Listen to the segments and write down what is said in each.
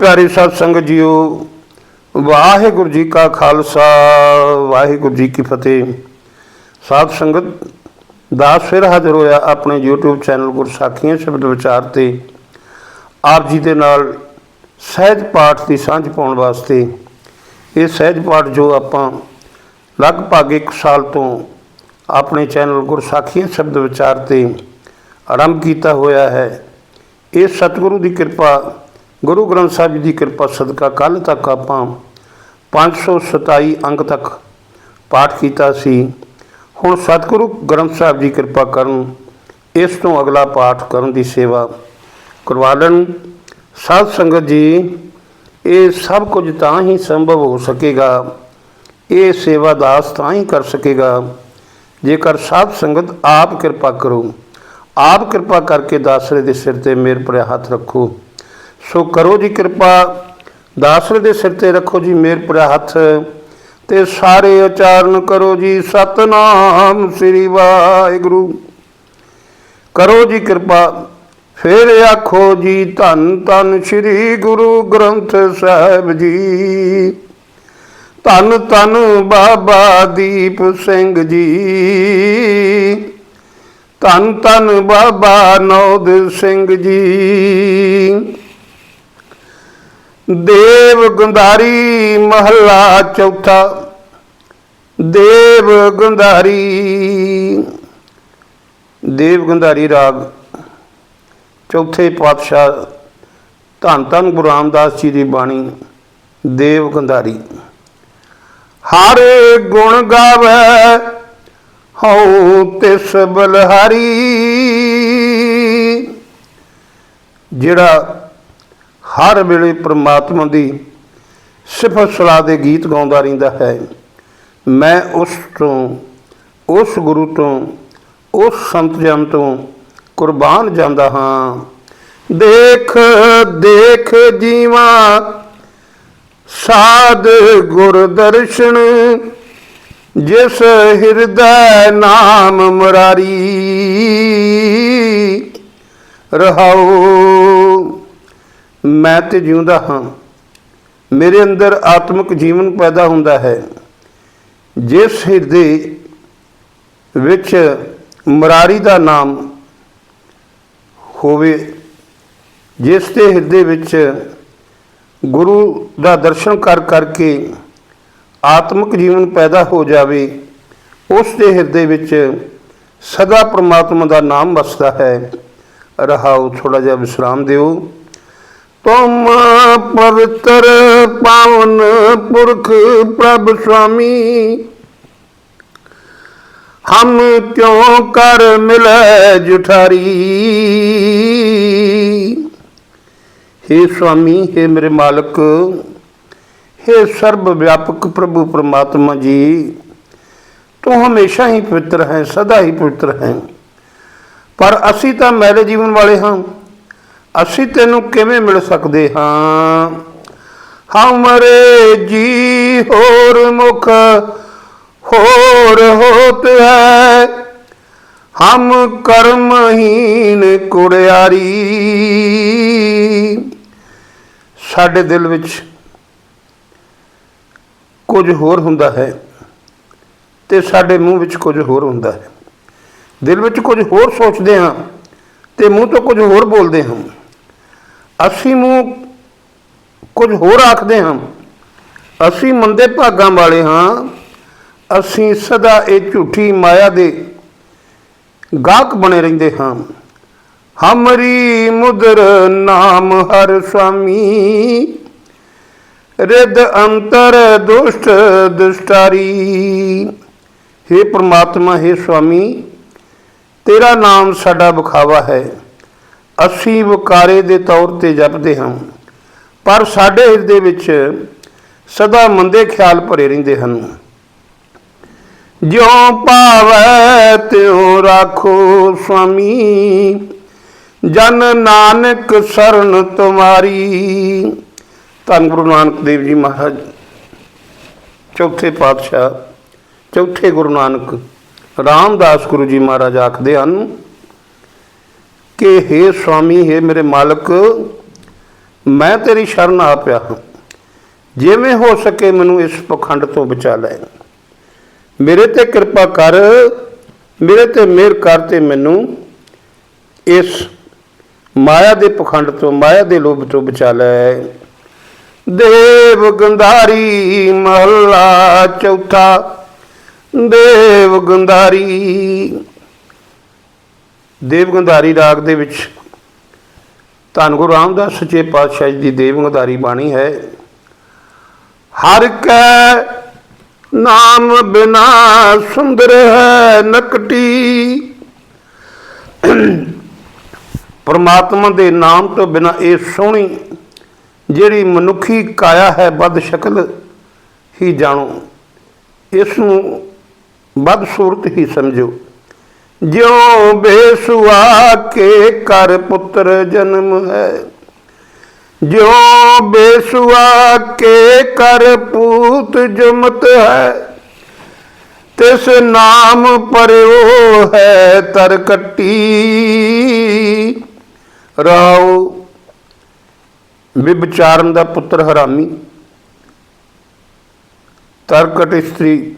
ਪਿਆਰੇ ਸਤ ਸੰਗਤ ਜੀਓ, ਵਾਹਿਗੁਰੂ ਜੀ ਕਾ ਖਾਲਸਾ, ਵਾਹਿਗੁਰੂ ਜੀ ਕੀ ਫਤਿਹ। ਸਾਧ ਸੰਗਤ, ਦਾਸ ਫਿਰ ਹਾਜ਼ਰ ਹੋਇਆ ਆਪਣੇ YouTube ਚੈਨਲ ਗੁਰਸਾਖੀਆਂ ਸ਼ਬਦ ਵਿਚਾਰ ਤੇ। ਆਪ ਜੀ ਦੇ ਨਾਲ ਸਹਿਜ ਪਾਠ ਦੀ ਸਾਂਝ ਪਾਉਣ ਵਾਸਤੇ। ਇਹ ਸਹਿਜ ਪਾਠ ਜੋ ਆਪਾਂ ਲਗਭਗ 1 ਸਾਲ ਤੋਂ ਆਪਣੇ ਚੈਨਲ ਗੁਰਸਾਖੀਆਂ ਸ਼ਬਦ ਵਿਚਾਰ ਤੇ ਆਰੰਭ ਕੀਤਾ ਹੋਇਆ ਹੈ, ਇਹ ਸਤਿਗੁਰੂ ਦੀ ਕਿਰਪਾ ਗੁਰੂ ਗ੍ਰੰਥ ਸਾਹਿਬ ਜੀ ਦੀ ਕਿਰਪਾ ਸਦਕਾ ਕੱਲ ਤੱਕ ਆਪਾਂ 527 ਅੰਕ ਤੱਕ ਪਾਠ ਕੀਤਾ ਸੀ। ਹੁਣ ਸਤਿਗੁਰੂ ਗ੍ਰੰਥ ਸਾਹਿਬ ਜੀ ਕਿਰਪਾ ਕਰਨ ਇਸ ਤੋਂ ਅਗਲਾ ਪਾਠ ਕਰਨ ਦੀ ਸੇਵਾ ਕਰਵਾ ਲੈਣ। ਸਾਧ ਸੰਗਤ ਜੀ, ਇਹ ਸਭ ਕੁਝ ਤਾਂ ਹੀ ਸੰਭਵ ਹੋ ਸਕੇਗਾ। ਇਹ ਸੇਵਾ ਦਾਸ ਤਾਂ ਹੀ ਕਰ ਸਕੇਗਾ। ਜੇਕਰ ਸਾਧ ਸੰਗਤ ਆਪ ਕਿਰਪਾ ਕਰੋ, ਆਪ ਕਿਰਪਾ ਕਰਕੇ ਦਾਸਰੇ ਦੇ ਸਿਰ ਤੇ ਮੇਰ ਭਰਿਆ ਹੱਥ ਰੱਖੋ। ਸੋ ਕਰੋ ਜੀ ਕਿਰਪਾ, ਦਾਸਰੇ ਦੇ ਸਿਰ ਤੇ ਰੱਖੋ ਜੀ ਮੇਰ ਭਰਿਆ ਹੱਥ, ਤੇ ਸਾਰੇ ਉਚਾਰਨ ਕਰੋ ਜੀ ਸਤਨਾਮ ਸ੍ਰੀ ਵਾਹਿਗੁਰੂ। ਕਰੋ ਜੀ ਕਿਰਪਾ, ਫਿਰ ਆਖੋ ਜੀ ਧੰਨ ਧੰਨ ਸ੍ਰੀ ਗੁਰੂ ਗ੍ਰੰਥ ਸਾਹਿਬ ਜੀ। ਧੰਨ ਧੰਨ ਬਾਬਾ ਦੀਪ ਸਿੰਘ ਜੀ। ਧੰਨ ਧੰਨ ਬਾਬਾ ਨੌਦ ਸਿੰਘ ਜੀ। ਦੇਵ ਗੁੰਦਾਰੀ ਮਹੱਲਾ ਚੌਥਾ। ਦੇਵ ਗੁੰਦਾਰੀ। ਦੇਵ ਗੁੰਦਾਰੀ ਰਾਗ। ਚੌਥੇ ਪਾਤਸ਼ਾਹ ਧੰਨ ਧੰਨ ਗੁਰੂ ਰਾਮਦਾਸ ਜੀ ਦੀ ਬਾਣੀ, ਦੇਵ ਗੰਧਾਰੀ ਹਰ ਗੁਣ ਗਾਵੇ, ਹਉ ਤਿਸ ਬਲਹਾਰੀ। ਜਿਹੜਾ ਹਰ ਵੇਲੇ ਪ੍ਰਮਾਤਮਾ ਦੀ ਸਿਫਤ ਸਲਾਹ ਦੇ ਗੀਤ ਗਾਉਂਦਾ ਰਹਿੰਦਾ ਹੈ। ਮੈਂ ਉਸ ਤੋਂ, ਉਸ ਗੁਰੂ ਤੋਂ, ਉਸ ਸੰਤ ਜਨ ਤੋਂ ਕੁਰਬਾਨ ਜਾਂਦਾ ਹਾਂ। ਦੇਖ ਦੇਖ ਜੀਵਾ, ਸਾਧ ਗੁਰ ਦਰਸ਼ਨ ਜਿਸ ਹਿਰਦੈ ਨਾਮ ਮੁਰਾਰੀ ਰਹਾਉ ਮੈਂ ਤੇ ਜਿਉਂਦਾ ਹਾਂ। ਮੇਰੇ ਅੰਦਰ ਆਤਮਿਕ ਜੀਵਨ ਪੈਦਾ ਹੁੰਦਾ ਹੈ। ਜਿਸ ਹਿਰਦੇ ਵਿੱਚ ਮੁਰਾਰੀ ਦਾ ਨਾਮ ਹੋਵੇ, ਜਿਸ ਦੇ ਹਿਰਦੇ ਵਿੱਚ ਗੁਰੂ ਦਾ ਦਰਸ਼ਨ ਕਰ ਕਰਕੇ ਆਤਮਿਕ ਜੀਵਨ ਪੈਦਾ ਹੋ ਜਾਵੇ, ਉਸ ਦੇ ਹਿਰਦੇ ਵਿੱਚ ਸਦਾ ਪ੍ਰਮਾਤਮਾ ਦਾ ਨਾਮ ਵਸਦਾ ਹੈ। ਰਹਾਓ ਥੋੜਾ ਜਿਹਾ ਵਿਸਰਾਮ ਦਿਓ। ਤੁਮ ਪਵਿੱਤਰ ਪਾਵਨ ਪੁਰਖ ਪ੍ਰਭ ਸੁਆਮੀ ਹਮ ਕਿਉ ਕਰ ਮਿਲੈ ਜੁਠਾਰੀ हे ਸੁਆਮੀ हे ਮੇਰੇ ਮਾਲਕ हे ਸਰਬ ਵਿਆਪਕ ਪ੍ਰਭੂ ਪਰਮਾਤਮਾ ਜੀ ਤੂੰ ਹਮੇਸ਼ਾ ਹੀ ਪਵਿੱਤਰ ਹੈ ਸਦਾ ਹੀ ਪਵਿੱਤਰ ਹੈ ਪਰ ਅਸੀਂ ਤਾਂ ਮੈਲੇ ਜੀਵਨ ਵਾਲੇ ਹਾਂ ਅਸੀਂ ਤੈਨੂੰ ਕਿਵੇਂ ਮਿਲ ਸਕਦੇ ਹਾਂ? ਹਮਰੇ ਜੀ ਹੋਰ ਮੁਖ ਹੋਰ ਹੋਤ ਹੈ। ਹਮ ਕਰਮਹੀਨ ਕੁੜਿਆਰੀ। ਸਾਡੇ ਦਿਲ ਵਿੱਚ ਕੁਝ ਹੋਰ ਹੁੰਦਾ ਹੈ ਤੇ ਸਾਡੇ ਮੂੰਹ ਵਿੱਚ ਕੁਝ ਹੋਰ ਹੁੰਦਾ ਹੈ। ਦਿਲ ਵਿੱਚ ਕੁਝ ਹੋਰ ਸੋਚਦੇ ਹਾਂ ਤੇ ਮੂੰਹ ਤੋਂ ਕੁਝ ਹੋਰ ਬੋਲਦੇ ਹਾਂ। ਅਸੀਂ ਨੂੰ ਕੁਝ ਹੋਰ ਆਖਦੇ ਹਾਂ। ਅਸੀਂ ਮੰਦੇ ਭਾਗਾਂ ਵਾਲੇ ਹਾਂ। ਅਸੀਂ ਸਦਾ ਇਹ ਝੂਠੀ ਮਾਇਆ ਦੇ ਗਾਹਕ ਬਣੇ ਰਹਿੰਦੇ ਹਾਂ। ਹਮਰੀ ਮੁਦਰ ਨਾਮ ਹਰ ਸੁਆਮੀ ਰਿਦ ਅੰਤਰ ਦੁਸ਼ਟ ਦੁਸ਼ਟਾਰੀ। हे ਪ੍ਰਮਾਤਮਾ हे ਸੁਆਮੀ ਤੇਰਾ ਨਾਮ ਸਾਡਾ ਵਿਖਾਵਾ ਹੈ। ਅਸੀਂ ਵਕਾਰੇ ਦੇ ਤੌਰ ਤੇ ਜਪਦੇ ਹਾਂ, ਪਰ ਸਾਡੇ ਹਿਰਦੇ ਵਿੱਚ ਸਦਾ ਮੰਦੇ ਖਿਆਲ ਭਰੇ ਰਹਿੰਦੇ ਹਨ। ਜਿਉ ਭਾਵੈ ਤਿਉ ਰਾਖੋ ਸੁਆਮੀ, ਜਨ ਨਾਨਕ ਸਰਨ ਤੁਮਾਰੀ। ਧੰਨ ਗੁਰੂ ਨਾਨਕ ਦੇਵ ਜੀ ਮਹਾਰਾਜ, ਚੌਥੇ ਪਾਤਸ਼ਾਹ, ਚੌਥੇ ਗੁਰੂ ਨਾਨਕ ਰਾਮਦਾਸ ਗੁਰੂ ਜੀ ਮਹਾਰਾਜ ਆਖਦੇ ਹਨ ਕਿ हे ਸੁਆਮੀ हे ਮੇਰੇ ਮਾਲਕ, ਮੈਂ ਤੇਰੀ ਸ਼ਰਨ ਆ ਪਿਆ ਹਾਂ। ਜਿਵੇਂ ਹੋ ਸਕੇ ਮੈਨੂੰ ਇਸ ਪਖੰਡ ਤੋਂ ਬਚਾ ਲੈ। ਮੇਰੇ ਤੇ ਕਿਰਪਾ ਕਰ, ਮੇਰੇ ਤੇ ਮਿਹਰ ਕਰ ਤੇ ਮੈਨੂੰ ਇਸ ਮਾਇਆ ਦੇ ਪਖੰਡ ਤੋਂ, ਮਾਇਆ ਦੇ ਲੋਭ ਤੋਂ ਬਚਾ ਲੈ। ਦੇਵ ਗੰਧਾਰੀ ਮਹੱਲਾ ਚੌਥਾ। ਦੇਵ ਗੰਧਾਰੀ ਦੇਵ ਗੰਧਾਰੀ ਰਾਗ ਦੇ ਵਿੱਚ ਧੰਨ ਗੁਰੂ ਰਾਮਦਾਸ ਸੱਚੇ ਪਾਤਸ਼ਾਹ ਜੀ ਦੀ ਦੇਵਗੰਧਾਰੀ ਬਾਣੀ ਹੈ, ਹਰ ਕੈ ਨਾਮ ਬਿਨਾ ਸੁੰਦਰ ਹੈ ਨਕਟੀ। ਪਰਮਾਤਮਾ ਦੇ ਨਾਮ ਤੋਂ ਬਿਨਾ ਇਹ ਸੋਹਣੀ ਜਿਹੜੀ ਮਨੁੱਖੀ ਕਾਇਆ ਹੈ ਬਦ ਸ਼ਕਲ ਹੀ ਜਾਣੋ, ਇਸ ਨੂੰ ਬਦ ਸੂਰਤ ਹੀ ਸਮਝੋ। ਜਿਉ ਬੇਸੁਆ ਕੇ ਕਰ ਪੁੱਤਰ ਜਨਮ ਹੈ। ਜਿਉ ਬੇਸੁਆ ਕੇ ਕਰ ਪੂਤ ਜਮਤ ਹੈ। ਤਿਸ ਨਾਮ ਪਰਿਓ ਹੈ ਤਰ ਕੱਟੀ। ਰਾਉ, ਵਿਭਚਾਰਨ ਦਾ ਪੁੱਤਰ ਹਰਾਮੀ। ਤਰਕਟ ਇਸਤਰੀ,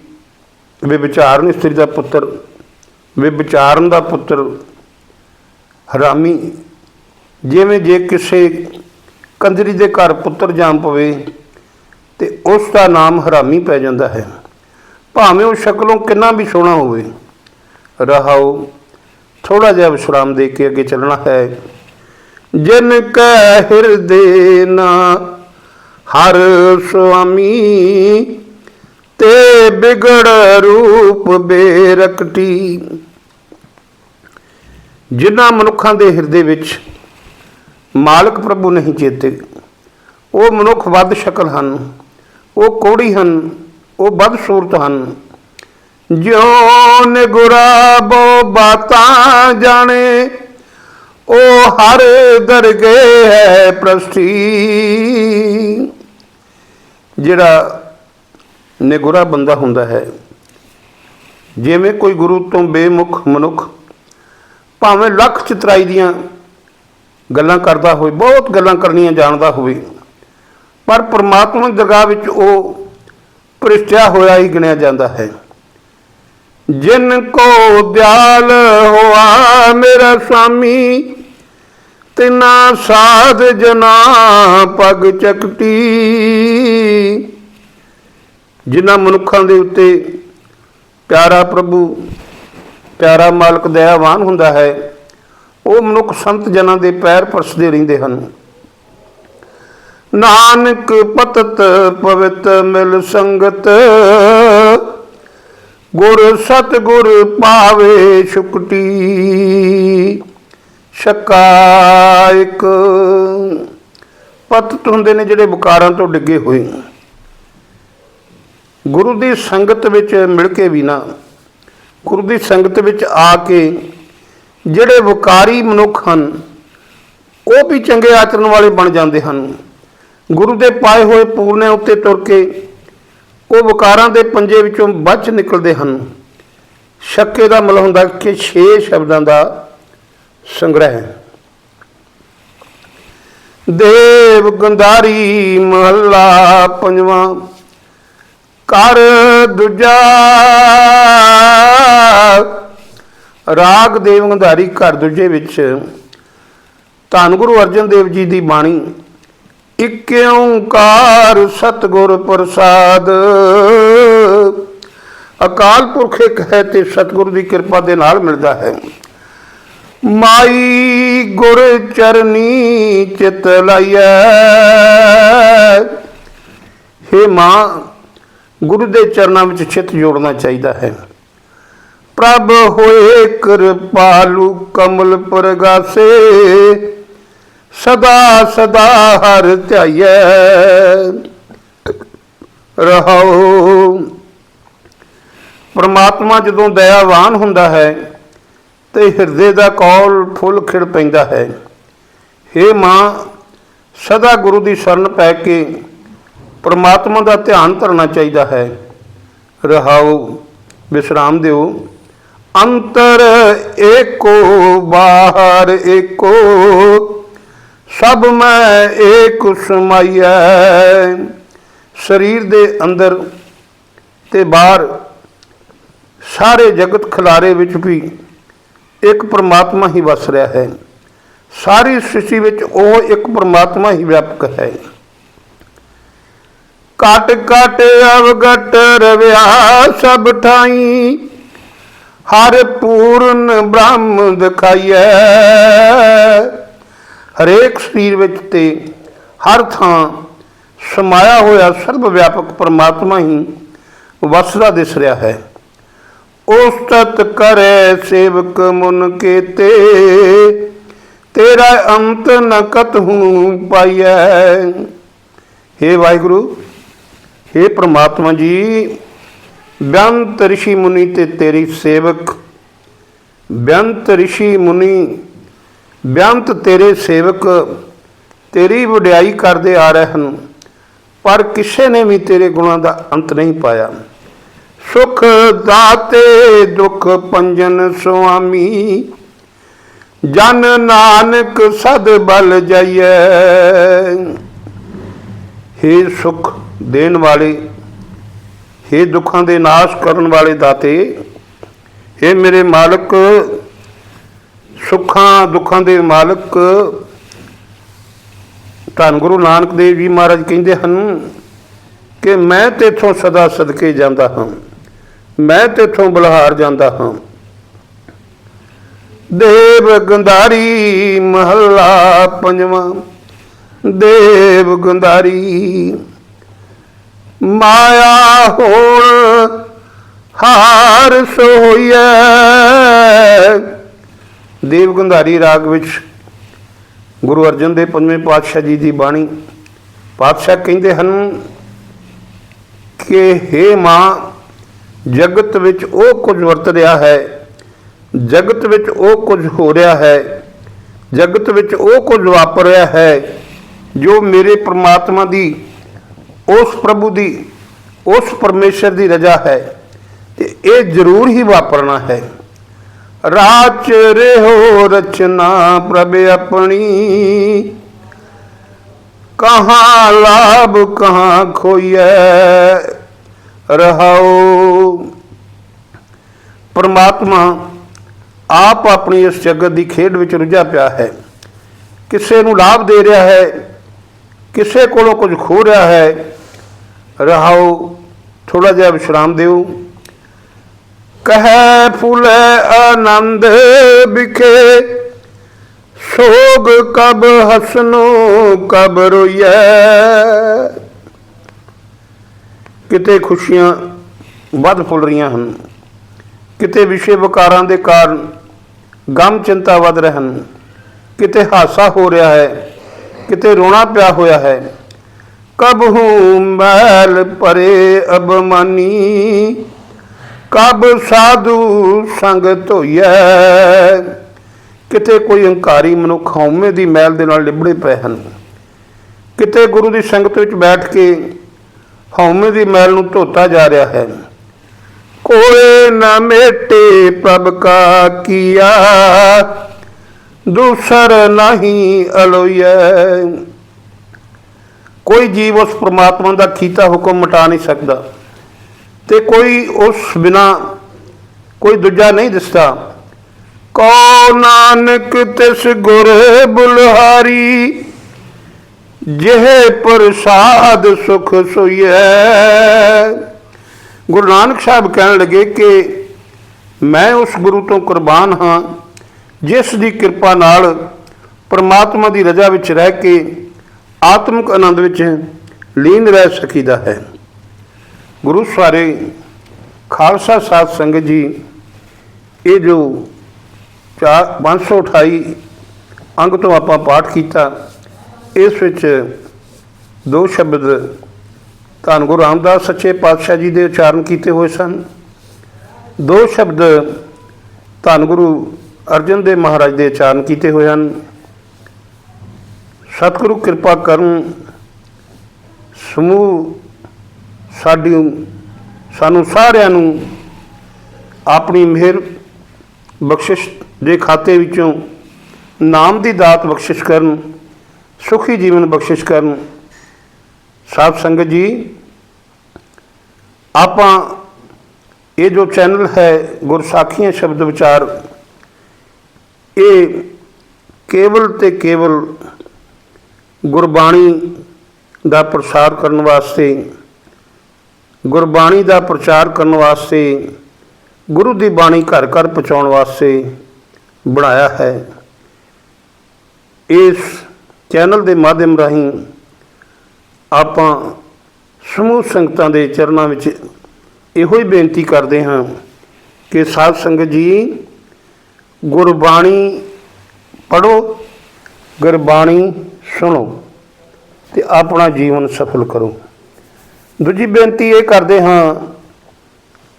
ਵਿਭਚਾਰਨ ਇਸਤਰੀ ਦਾ ਪੁੱਤਰ ਵਿਭਚਾਰਨ ਦਾ ਪੁੱਤਰ ਹਰਾਮੀ ਜਿਵੇਂ ਜੇ ਕਿਸੇ ਕੰਜਰੀ ਦੇ ਘਰ ਪੁੱਤਰ ਜੰਮ ਪਵੇ ਤੇ ਉਸ ਦਾ ਨਾਮ ਹਰਾਮੀ ਪੈ ਜਾਂਦਾ ਹੈ। ਭਾਵੇਂ ਉਹ ਸ਼ਕਲੋਂ ਕਿੰਨਾ ਵੀ ਸੋਹਣਾ ਹੋਵੇ, ਰਹਾਓ ਥੋੜਾ ਜਿਹਾ ਵਿਸ਼ਰਾਮ ਦੇ ਕੇ ਅੱਗੇ ਚੱਲਣਾ ਹੈ। ਜਿਨ ਕੈ ਹਿਰਦੇ ਨਾ, ਹਰ ਸੁਆਮੀ ਤੇ ਬਿਗੜ ਰੂਪ ਬੇਰਕਟੀ। ਜਿਨ੍ਹਾਂ ਮਨੁੱਖਾਂ ਦੇ ਹਿਰਦੇ ਵਿੱਚ ਮਾਲਕ ਪ੍ਰਭੂ ਨਹੀਂ ਚੇਤੇ, ਉਹ ਮਨੁੱਖ ਵੱਧ ਸ਼ਕਲ ਹਨ, ਉਹ ਕੋੜੀ ਹਨ, ਉਹ ਵੱਧ ਸੂਰਤ ਹਨ। ਜਿਉ ਨਿਗੁਰਾ ਬੋ ਬਾਤਾਂ ਜਾਣੇ, ਉਹ ਹਰ ਦਰਗੇ ਹੈ ਪ੍ਰਸਤੀ। ਜਿਹੜਾ ਨਿਗੁਰਾ ਬੰਦਾ ਹੁੰਦਾ ਹੈ, ਜਿਵੇਂ ਕੋਈ ਗੁਰੂ ਤੋਂ ਬੇਮੁਖ ਮਨੁੱਖ ਭਾਵੇਂ ਲੱਖ ਚਿਤਰਾਈ ਦੀਆਂ ਗੱਲਾਂ ਕਰਦਾ ਹੋਵੇ, ਬਹੁਤ ਗੱਲਾਂ ਕਰਨੀਆਂ ਜਾਣਦਾ ਹੋਵੇ, ਪਰ ਪ੍ਰਮਾਤਮਾ ਦੀ ਦਰਗਾਹ ਵਿੱਚ ਉਹ ਪ੍ਰਿਸ਼ਟਿਆ ਹੋਇਆ ਹੀ ਗਿਣਿਆ ਜਾਂਦਾ ਹੈ। ਜਿਨ ਕੋ ਦਿਆਲ ਹੋਆ ਮੇਰਾ ਸੁਆਮੀ ਤਿਨਾ ਸਾਧ ਜਨਾ ਪਗ ਚਕਟੀ ਜਿਨ੍ਹਾਂ ਮਨੁੱਖਾਂ ਦੇ ਉੱਤੇ ਪਿਆਰਾ ਪ੍ਰਭੂ ਪਿਆਰਾ ਮਾਲਕ ਦਇਆਵਾਨ ਹੁੰਦਾ ਹੈ, ਉਹ ਮਨੁੱਖ ਸੰਤ ਜਨਾਂ ਦੇ ਪੈਰ ਪਰਸਦੇ ਰਹਿੰਦੇ ਹਨ। ਨਾਨਕ ਪਤਤ ਪਵਿੱਤ ਮਿਲ ਸੰਗਤ, ਗੁਰ ਸਤ ਗੁਰ ਪਾਵੇ ਸ਼ੁਕਤੀ ਸ਼ਕਾ ਪਤਤ ਹੁੰਦੇ ਨੇ ਜਿਹੜੇ ਵਿਕਾਰਾਂ ਤੋਂ ਡਿੱਗੇ ਹੋਏ। ਗੁਰੂ ਦੀ ਸੰਗਤ ਵਿੱਚ ਮਿਲ ਕੇ ਵੀ ਨਾ ਗੁਰੂ ਦੀ ਸੰਗਤ ਵਿੱਚ ਆ ਕੇ ਜਿਹੜੇ ਵਿਕਾਰੀ ਮਨੁੱਖ ਹਨ, ਉਹ ਵੀ ਚੰਗੇ ਆਚਰਨ ਵਾਲੇ ਬਣ ਜਾਂਦੇ ਹਨ। ਗੁਰੂ ਦੇ ਪਾਏ ਹੋਏ ਪੂਰਨੇ ਉੱਤੇ ਤੁਰ ਕੇ ਉਹ ਵਿਕਾਰਾਂ ਦੇ ਪੰਜੇ ਵਿੱਚੋਂ ਬਚ ਨਿਕਲਦੇ ਹਨ। ਸ਼ੱਕੇ ਦਾ ਮਤਲਬ ਹੁੰਦਾ ਕਿ 6 ਸ਼ਬਦਾਂ ਦਾ ਸੰਗ੍ਰਹਿ ਦੇਵ ਗੰਧਾਰੀ ਮਹੱਲਾ ਪੰਜਵਾਂ ਕਰ ਦੂਜਾ ਰਾਗ ਦੇਵ ਗੰਧਾਰੀ ਘਰ ਦੂਜੇ ਵਿੱਚ। ਧੰਨ ਗੁਰੂ ਅਰਜਨ ਦੇਵ ਜੀ ਦੀ ਬਾਣੀ ਇਕ ਓੰਕਾਰ ਸਤਿਗੁਰ ਪ੍ਰਸਾਦ। ਅਕਾਲ ਪੁਰਖ ਇੱਕ ਹੈ ਤੇ ਸਤਿਗੁਰੂ ਦੀ ਕਿਰਪਾ ਦੇ ਨਾਲ ਮਿਲਦਾ ਹੈ। ਮਾਈ ਗੁਰ ਚਰਨੀ ਚਿਤ ਲਾਈਐ। ਹੇ ਮਾਂ, ਗੁਰੂ ਦੇ ਚਰਨਾਂ ਵਿੱਚ ਚਿੱਤ ਜੋੜਨਾ ਚਾਹੀਦਾ ਹੈ। ਪ੍ਰਭ ਹੋਏ ਕਿਰਪਾਲੂ ਕਮਲ ਪ੍ਰਗਾਸੇ, ਸਦਾ ਸਦਾ ਹਰ ਧਿਆਈਐ। ਰਹੋ ਪ੍ਰਮਾਤਮਾ ਜਦੋਂ ਦਇਆਵਾਨ ਹੁੰਦਾ ਹੈ, ਤੇ ਹਿਰਦੇ ਦਾ ਕੌਲ ਫੁੱਲ ਖਿੜ ਪੈਂਦਾ ਹੈ। हे ਮਾਂ, ਸਦਾ ਗੁਰੂ ਦੀ ਸ਼ਰਨ ਪੈ ਕੇ ਪਰਮਾਤਮਾ ਦਾ ਧਿਆਨ ਧਰਨਾ ਚਾਹੀਦਾ ਹੈ। ਰਹਾਓ ਵਿਸਰਾਮ ਦਿਓ। ਅੰਤਰ ਏਕੋ, ਬਾਹਰ ਏਕੋ। ਸਭ ਮੈਂ ਏਕ ਸਮਾਈਐ। ਸਰੀਰ ਦੇ ਅੰਦਰ ਤੇ ਬਾਹਰ ਸਾਰੇ ਜਗਤ ਖਿਲਾਰੇ ਵਿੱਚ ਵੀ ਇੱਕ ਪਰਮਾਤਮਾ ਹੀ ਵਸ ਰਿਹਾ ਹੈ। ਸਾਰੀ ਸ੍ਰਿਸ਼ਟੀ ਵਿੱਚ ਉਹ ਇੱਕ ਪਰਮਾਤਮਾ ਹੀ ਵਿਆਪਕ ਹੈ। ਕਟ ਕਟ ਅਵਗਟ ਰਵਿਆ ਸਭ ਠਾਈ। ਹਰ ਪੂਰਨ ਬ੍ਰਹਮ ਦਿਖਾਈਐ। ਹਰੇਕ ਸਰੀਰ ਵਿੱਚ ਤੇ ਹਰ ਥਾਂ ਸਮਾਇਆ ਹੋਇਆ ਸਰਵ ਵਿਆਪਕ ਪਰਮਾਤਮਾ ਹੀ ਵਸਦਾ ਦਿਸ ਰਿਹਾ ਹੈ। ਉਸਤਤ ਕਰੇ ਸੇਵਕ ਮੁਨ ਕੇਤੇ, ਤੇਰਾ ਅੰਤ ਨ ਕਤਹੂ ਪਾਈਐ। हे ਵਾਹਿਗੁਰੂ हे ਪ੍ਰਮਾਤਮਾ ਜੀ ਬੇਅੰਤ ਰਿਸ਼ੀ ਮੁਨੀ ਤੇ ਤੇਰੀ ਸੇਵਕ। ਬੇਅੰਤ ਰਿਸ਼ੀ ਮੁਨੀ ਬੇਅੰਤ ਤੇਰੇ ਸੇਵਕ, ਤੇਰੀ ਵਡਿਆਈ ਕਰਦੇ ਆ ਰਹੇ ਹਨ ਪਰ ਕਿਸੇ ਨੇ ਵੀ ਤੇਰੇ ਗੁਣਾਂ ਦਾ ਅੰਤ ਨਹੀਂ ਪਾਇਆ। ਸੁਖ ਦਾਤੇ ਦੁਖ ਪੰਜਨ ਸੁਆਮੀ, ਜਨ ਨਾਨਕ ਸਦ ਬਲ ਜਾਈਐ। हे ਸੁਖ ਦੇਣ ਵਾਲੇ हे ਦੁੱਖਾਂ ਦੇ ਨਾਸ਼ ਕਰਨ ਵਾਲੇ ਦਾਤੇ ਇਹ ਮੇਰੇ ਮਾਲਕ, ਸੁੱਖਾਂ, ਦੁੱਖਾਂ ਦੇ ਮਾਲਕ, ਧੰਨ ਗੁਰੂ ਨਾਨਕ ਦੇਵ ਜੀ ਮਹਾਰਾਜ ਕਹਿੰਦੇ ਹਨ ਕਿ ਮੈਂ ਤੇਥੋਂ ਸਦਾ ਸਦਕੇ ਜਾਂਦਾ ਹਾਂ, ਮੈਂ ਤੇਥੋਂ ਬਲਹਾਰ ਜਾਂਦਾ ਹਾਂ। ਦੇਵ ਗੰਧਾਰੀ ਮਹੱਲਾ ਪੰਜਵਾਂ, ਦੇਵ ਗੰਧਾਰੀ ਮਾਇਆ ਹੋਣ, ਹਾਰ ਸੋਈਐ। ਦੇਵ ਗੰਧਾਰੀ ਰਾਗ ਵਿੱਚ ਗੁਰੂ ਅਰਜਨ ਦੇ ਪੰਜਵੇਂ ਪਾਤਸ਼ਾਹ ਜੀ ਦੀ ਬਾਣੀ ਪਾਤਸ਼ਾਹ ਕਹਿੰਦੇ ਹਨ ਕਿ हे ਮਾਂ, ਜਗਤ ਵਿੱਚ ਉਹ ਕੁਝ ਵਰਤ ਰਿਹਾ ਹੈ, ਜਗਤ ਵਿੱਚ ਉਹ ਕੁਝ ਹੋ ਰਿਹਾ ਹੈ, ਜਗਤ ਵਿੱਚ ਉਹ ਕੁਝ ਵਾਪਰ ਰਿਹਾ ਹੈ, ਜੋ ਮੇਰੇ ਪ੍ਰਮਾਤਮਾ ਦੀ ਉਸ ਪ੍ਰਭੂ ਦੀ, ਉਸ ਪਰਮੇਸ਼ਰ ਦੀ ਰਜ਼ਾ ਹੈ ਤੇ ਇਹ ਜ਼ਰੂਰ ਹੀ ਵਾਪਰਨਾ ਹੈ। ਰਾਚ ਰਹੋ, ਰਚਨਾ ਪ੍ਰਭ ਆਪਣੀ। ਕਹਾਂ ਲਾਭ, ਕਹਾਂ ਖੋਈਐ ਰਹਾਓ ਪਰਮਾਤਮਾ ਆਪ ਆਪਣੀ ਇਸ ਜਗਤ ਦੀ ਖੇਡ ਵਿੱਚ ਰੁੱਝਾ ਪਿਆ ਹੈ। ਕਿਸੇ ਨੂੰ ਲਾਭ ਦੇ ਰਿਹਾ ਹੈ, ਕਿਸੇ ਕੋਲੋਂ ਕੁਝ ਖੋ ਰਿਹਾ ਹੈ ਰਹਾਓ ਥੋੜਾ ਜਿਹਾ ਵਿਸ਼ਰਾਮ ਦਿਓ। ਕਹੈ ਫੁਲੇ ਆਨੰਦ ਵਿਖੇ ਸੋਗ ਕਬ ਹਸਨੋ ਕਬ ਰੋਈਐ। ਕਿਤੇ ਖੁਸ਼ੀਆਂ ਵੱਧ ਫੁੱਲ ਰਹੀਆਂ ਹਨ, ਕਿਤੇ ਵਿਸ਼ੇ ਵਿਕਾਰਾਂ ਦੇ ਕਾਰਨ ਗਮ ਚਿੰਤਾ ਵੱਧ ਰਹੇ ਹਨ ਕਿਤੇ ਹਾਸਾ ਹੋ ਰਿਹਾ ਹੈ, ਕਿਤੇ ਰੋਣਾ ਪਿਆ ਹੋਇਆ ਹੈ। ਕਬ ਹੂੰ ਮੈਲ ਪਰੇ ਅਬਮਾਨੀ ਕਬ ਸਾਧੂ ਸੰਗ ਧੋਈਐ? ਕਿਤੇ ਕੋਈ ਹੰਕਾਰੀ ਮਨੁੱਖ ਹਉਮੈ ਦੀ ਮੈਲ ਦੇ ਨਾਲ ਲਿਬੜੇ ਪਏ ਹਨ। ਕਿਤੇ ਗੁਰੂ ਦੀ ਸੰਗਤ ਵਿੱਚ ਬੈਠ ਕੇ ਹਉਮੈ ਦੀ ਮੈਲ ਨੂੰ ਧੋਤਾ ਜਾ ਰਿਹਾ ਹੈ। ਕੋਏ ਨਾ ਮੇਟੇ ਪ੍ਰਭ ਕਾ ਕੀਆ। ਦੂਸਰ ਨਹੀਂ ਅਲੋਈਐ। ਕੋਈ ਜੀਵ ਉਸ ਪ੍ਰਮਾਤਮਾ ਦਾ ਕੀਤਾ ਹੁਕਮ ਮਿਟਾ ਨਹੀਂ ਸਕਦਾ ਤੇ ਕੋਈ ਉਸ ਬਿਨਾ ਕੋਈ ਦੂਜਾ ਨਹੀਂ ਦਿਸਦਾ। ਕੋ ਨਾਨਕ ਤਿਸ ਗੁਰ ਬੁਲਹਾਰੀ, ਜਿਹ ਪ੍ਰਸਾਦ ਸੁਖ ਸੋਈਐ। ਗੁਰੂ ਨਾਨਕ ਸਾਹਿਬ ਕਹਿਣ ਲੱਗੇ ਕਿ ਮੈਂ ਉਸ ਗੁਰੂ ਤੋਂ ਕੁਰਬਾਨ ਹਾਂ, ਜਿਸ ਦੀ ਕਿਰਪਾ ਨਾਲ ਪਰਮਾਤਮਾ ਦੀ ਰਜ਼ਾ ਵਿੱਚ ਰਹਿ ਕੇ ਆਤਮਿਕ ਆਨੰਦ ਵਿੱਚ ਲੀਨ ਰਹਿ ਸਕੀਦਾ ਹੈ। ਗੁਰੂ ਸਾਰੇ ਖਾਲਸਾ ਸਾਧ ਸੰਗਤ ਜੀ, ਇਹ ਜੋ ਚਾਰ 528 ਅੰਗ ਤੋਂ ਆਪਾਂ ਪਾਠ ਕੀਤਾ, ਇਸ ਵਿੱਚ ਦੋ ਸ਼ਬਦ ਧੰਨ ਗੁਰੂ ਰਾਮਦਾਸ ਸੱਚੇ ਪਾਤਸ਼ਾਹ ਜੀ ਦੇ ਉਚਾਰਨ ਕੀਤੇ ਹੋਏ ਸਨ। ਦੋ ਸ਼ਬਦ ਧੰਨ ਗੁਰੂ ਅਰਜਨ ਦੇਵ ਮਹਾਰਾਜ ਦੇ ਉਚਾਰਨ ਕੀਤੇ ਹੋਏ ਹਨ। ਸਤਿਗੁਰੂ ਕਿਰਪਾ ਕਰਨ ਸਮੂਹ ਸਾਡੀ ਸਾਨੂੰ ਸਾਰਿਆਂ ਨੂੰ ਆਪਣੀ ਮਿਹਰ ਬਖਸ਼ਿਸ਼ ਦੇ ਖਾਤੇ ਵਿੱਚੋਂ ਨਾਮ ਦੀ ਦਾਤ ਬਖਸ਼ਿਸ਼ ਕਰਨ, ਸੁਖੀ ਜੀਵਨ ਬਖਸ਼ਿਸ਼ ਕਰਨ। ਸਾਧ ਸੰਗਤ ਜੀ, ਆਪਾਂ ਇਹ ਜੋ ਚੈਨਲ ਹੈ ਗੁਰਸਾਖੀਆਂ ਸ਼ਬਦ ਵਿਚਾਰ, ਇਹ ਕੇਵਲ ਤੇ ਕੇਵਲ ਗੁਰਬਾਣੀ ਦਾ ਪ੍ਰਸਾਰ ਕਰਨ ਵਾਸਤੇ, ਗੁਰਬਾਣੀ ਦਾ ਪ੍ਰਚਾਰ ਕਰਨ ਵਾਸਤੇ, ਗੁਰੂ ਦੀ ਬਾਣੀ ਘਰ ਘਰ ਪਹੁੰਚਾਉਣ ਵਾਸਤੇ ਬਣਾਇਆ ਹੈ। ਇਸ ਚੈਨਲ ਦੇ ਮਾਧਿਅਮ ਰਾਹੀਂ ਆਪਾਂ ਸਮੂਹ ਸੰਗਤਾਂ ਦੇ ਚਰਨਾਂ ਵਿੱਚ ਇਹੋ ਹੀ ਬੇਨਤੀ ਕਰਦੇ ਹਾਂ ਕਿ ਸਾਧ ਸੰਗਤ ਜੀ, ਗੁਰਬਾਣੀ ਪੜੋ ਗੁਰਬਾਣੀ ਸੁਣੋ ਤੇ ਆਪਣਾ ਜੀਵਨ ਸਫਲ ਕਰੋ। ਦੂਜੀ ਬੇਨਤੀ ਇਹ ਕਰਦੇ ਹਾਂ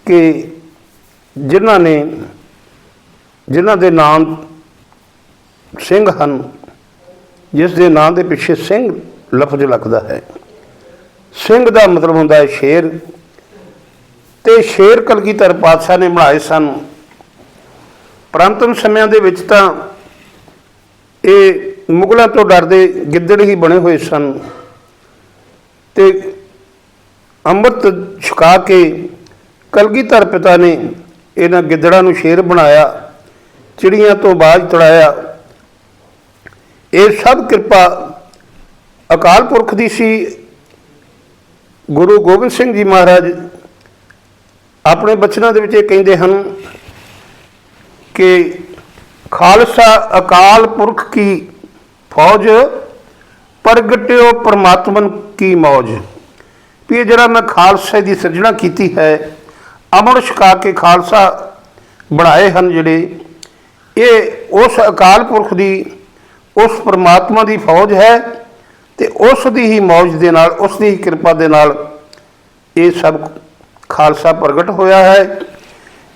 ਕਿ ਜਿਨ੍ਹਾਂ ਨੇ, ਜਿਨ੍ਹਾਂ ਦੇ ਨਾਮ ਸਿੰਘ ਹਨ, ਜਿਸ ਦੇ ਨਾਮ ਦੇ ਪਿੱਛੇ ਸਿੰਘ ਲਫ਼ਜ਼ ਲੱਗਦਾ ਹੈ। ਸਿੰਘ ਦਾ ਮਤਲਬ ਹੁੰਦਾ ਹੈ ਸ਼ੇਰ ਤੇ ਸ਼ੇਰ ਕਲਗੀਧਰ ਪਾਤਸ਼ਾਹ ਨੇ ਬਣਾਏ ਸਨ। ਪ੍ਰਾਂਤਨ ਸਮਿਆਂ ਦੇ ਵਿੱਚ ਤਾਂ ਇਹ ਮੁਗਲਾਂ ਤੋਂ ਡਰਦੇ ਗਿੱਦੜ ਹੀ ਬਣੇ ਹੋਏ ਸਨ। ਤੇ ਅੰਮ੍ਰਿਤ ਛਕਾ ਕੇ ਕਲਗੀਧਰ ਪਿਤਾ ਨੇ ਇਹਨਾਂ ਗਿੱਦੜਾਂ ਨੂੰ ਸ਼ੇਰ ਬਣਾਇਆ, ਚਿੜੀਆਂ ਤੋਂ ਬਾਜ ਤੜਾਇਆ। ਇਹ ਸਭ ਕਿਰਪਾ ਅਕਾਲ ਪੁਰਖ ਦੀ ਸੀ। ਗੁਰੂ ਗੋਬਿੰਦ ਸਿੰਘ ਜੀ ਮਹਾਰਾਜ ਆਪਣੇ ਬਚਨਾਂ ਦੇ ਵਿੱਚ ਇਹ ਕਹਿੰਦੇ ਹਨ ਕਿ ਖਾਲਸਾ ਅਕਾਲ ਪੁਰਖ ਕੀ ਫੌਜ, ਪ੍ਰਗਟਿਓ ਪਰਮਾਤਮਨ ਕੀ ਮੌਜ। ਵੀ ਇਹ ਜਿਹੜਾ ਮੈਂ ਖਾਲਸੇ ਦੀ ਸਿਰਜਣਾ ਕੀਤੀ ਹੈ, ਅਮਰ ਛਕਾ ਕੇ ਖਾਲਸਾ ਬਣਾਏ ਹਨ ਜਿਹੜੇ, ਇਹ ਉਸ ਅਕਾਲ ਪੁਰਖ ਦੀ, ਉਸ ਪਰਮਾਤਮਾ ਦੀ ਫੌਜ ਹੈ ਤੇ ਉਸ ਦੀ ਹੀ ਮੌਜ ਦੇ ਨਾਲ, ਉਸ ਦੀ ਹੀ ਕਿਰਪਾ ਦੇ ਨਾਲ ਇਹ ਸਭ ਖਾਲਸਾ ਪ੍ਰਗਟ ਹੋਇਆ ਹੈ।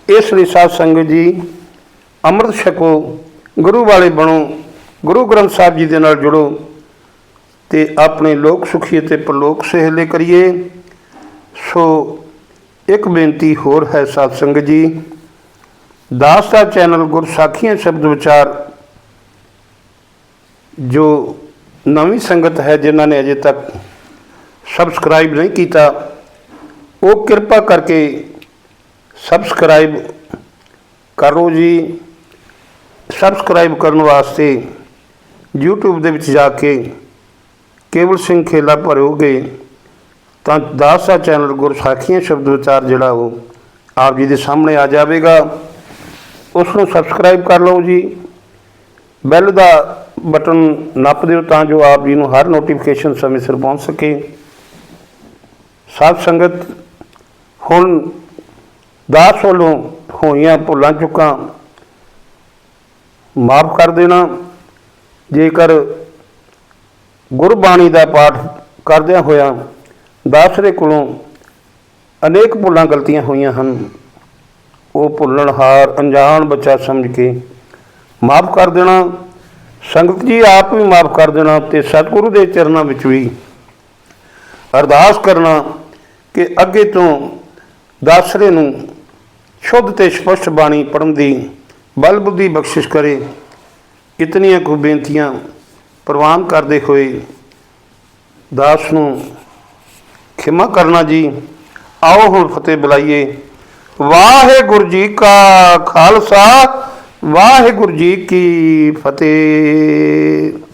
ਇਸ ਲਈ ਸਾਧ ਸੰਗਤ ਜੀ, ਅੰਮ੍ਰਿਤ ਛਕੋ, ਗੁਰੂ ਵਾਲੇ ਬਣੋ। ਗੁਰੂ ਗ੍ਰੰਥ ਸਾਹਿਬ ਜੀ ਦੇ ਨਾਲ ਜੁੜੋ ਤੇ ਆਪਣੇ ਲੋਕ ਸੁਖੀ ਅਤੇ ਪ੍ਰਲੋਕ ਸਹਿਲੇ ਕਰੀਏ। ਸੋ ਇੱਕ ਬੇਨਤੀ ਹੋਰ ਹੈ ਸਾਧ ਸੰਗਤ ਜੀ। ਦਾਸ ਦਾ ਚੈਨਲ ਗੁਰਸਾਖੀਆਂ ਸ਼ਬਦ ਵਿਚਾਰ ਜੋ ਨਵੀਂ ਸੰਗਤ ਹੈ ਜਿਨ੍ਹਾਂ ਨੇ ਅਜੇ ਤੱਕ ਸਬਸਕ੍ਰਾਈਬ ਨਹੀਂ ਕੀਤਾ, ਉਹ ਕਿਰਪਾ ਕਰਕੇ ਸਬਸਕ੍ਰਾਈਬ ਕਰੋ ਜੀ। ਸਬਸਕ੍ਰਾਈਬ ਕਰਨ ਵਾਸਤੇ YouTube ਦੇ ਵਿੱਚ ਜਾ ਕੇ ਕੇਵਲ ਸਿੰਘ ਖੇਲਾ ਭਰੋਗੇ ਤਾਂ ਦਾਸਾ ਚੈਨਲ ਗੁਰਸਾਖੀਆਂ ਸ਼ਬਦ ਵਿਚਾਰ ਜਿਹੜਾ ਉਹ ਆਪ ਜੀ ਦੇ ਸਾਹਮਣੇ ਆ ਜਾਵੇਗਾ। ਉਸ ਨੂੰ ਸਬਸਕ੍ਰਾਈਬ ਕਰ ਲਓ ਜੀ। ਬੈਲ ਦਾ ਬਟਨ ਨੱਪ ਦਿਓ ਤਾਂ ਜੋ ਆਪ ਜੀ ਨੂੰ ਹਰ ਨੋਟੀਫਿਕੇਸ਼ਨ ਸਮੇਂ ਸਿਰ ਪਹੁੰਚ ਸਕੇ। ਸਾਧ ਸੰਗਤ, ਹੁਣ ਦਾਸ ਵੱਲੋਂ ਹੋਈਆਂ ਭੁੱਲਾਂ ਚੁੱਕਾਂ। ਮਾਫ ਕਰ ਦੇਣਾ। ਜੇਕਰ ਗੁਰਬਾਣੀ ਦਾ ਪਾਠ ਕਰਦਿਆਂ ਹੋਇਆਂ ਦਾਸਰੇ ਕੋਲੋਂ ਅਨੇਕ ਭੁੱਲਾਂ ਗਲਤੀਆਂ ਹੋਈਆਂ ਹਨ, ਉਹ ਭੁੱਲਣਹਾਰ ਅਣਜਾਣ ਬੱਚਾ ਸਮਝ ਕੇ ਮਾਫ ਕਰ ਦੇਣਾ, ਸੰਗਤ ਜੀ ਆਪ ਵੀ ਮਾਫ ਕਰ ਦੇਣਾ ਤੇ ਸਤਿਗੁਰੂ ਦੇ ਚਰਨਾਂ ਵਿੱਚ ਵੀ ਅਰਦਾਸ ਕਰਨਾ ਕਿ ਅੱਗੇ ਤੋਂ ਦਾਸਰੇ ਨੂੰ ਸ਼ੁੱਧ ਤੇ ਸਪਸ਼ਟ ਬਾਣੀ ਪੜ੍ਹਨ ਦੀ ਬਲ ਬੁੱਧੀ ਬਖਸ਼ਿਸ਼ ਕਰੇ। ਇਤਨੀਆਂ ਕੁ ਬੇਨਤੀਆਂ ਪ੍ਰਵਾਨ ਕਰਦੇ ਹੋਏ ਦਾਸ ਨੂੰ ਖਿਮਾ ਕਰਨਾ ਜੀ। ਆਓ ਹੁਣ ਫਤਿਹ ਬੁਲਾਈਏ। ਵਾਹਿਗੁਰੂ ਜੀ ਕਾ ਖਾਲਸਾ, ਵਾਹਿਗੁਰੂ ਜੀ ਕੀ ਫਤਿਹ।